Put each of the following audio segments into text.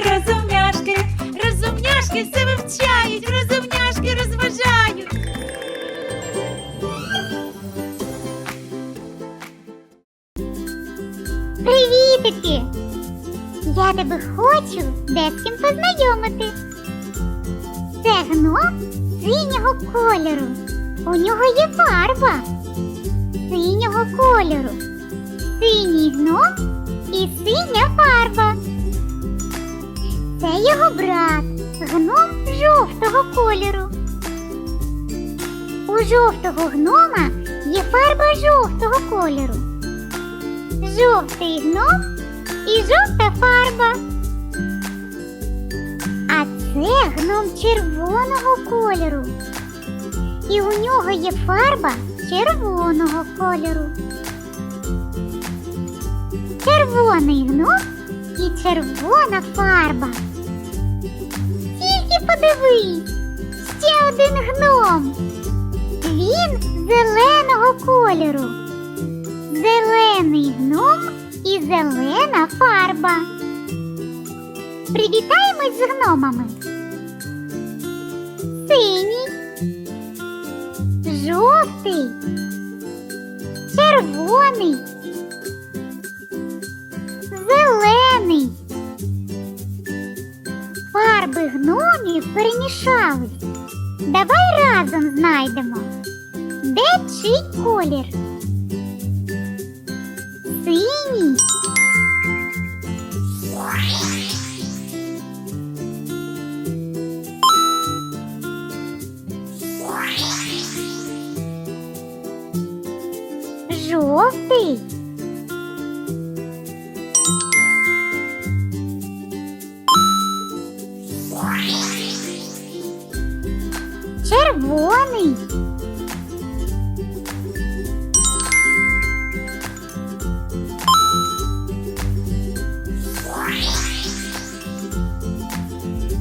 розумняшки, розумняшки все вивчають, розумняшки розважають. Привітики! Я тебе хочу де познайомити. Це гном синього кольору. У нього є фарба синього кольору. Синій гном і синя фарба. Це його брат, гном жовтого кольору. У жовтого гнома є фарба жовтого кольору жовтий гном і жовта фарба. А це гном червоного кольору. І у нього є фарба червоного кольору. Червоний гном і червона фарба. Тільки подивись, ще один гном. Він зеленого кольору зелений гном і зелена фарба. Привітаємось з гномами. Синій, жовтий, червоний, Фарби гномів перемішались. Давай разом знайдемо, де чий колір. Синій. Жовтий. Червоний.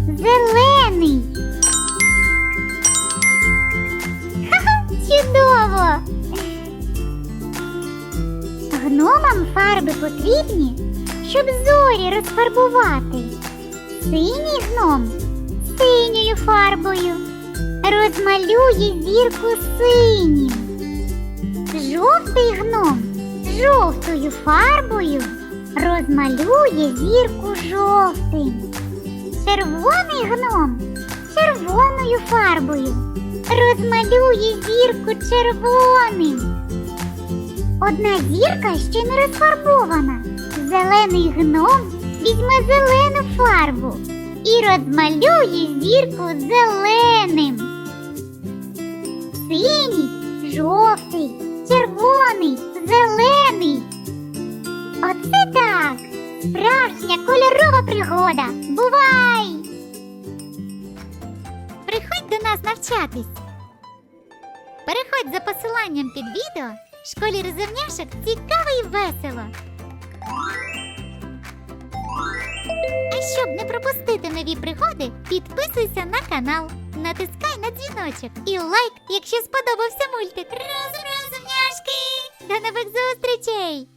Зелений. Ха-ха, чудово. Гномам фарби потрібні, щоб зорі розфарбувати. Синій гном синьою фарбою розмалює зірку синім. Жовтий гном жовтою фарбою розмалює зірку жовтим. Червоний гном червоною фарбою розмалює зірку червоним. Одна зірка ще не розфарбована. Зелений гном візьме зелену фарбу і розмалює зірку зеленим. Жовтий, червоний, зелений. Оце так! Справжня кольорова пригода. Бувай! Приходь до нас навчатись. Переходь за посиланням під відео. Школі розумняшок цікаво і весело. А щоб не пропустити нові пригоди, підписуйся на канал, натискай на дзвіночок і лайк, якщо сподобався мультик. Розум, розумняшки! До нових зустрічей!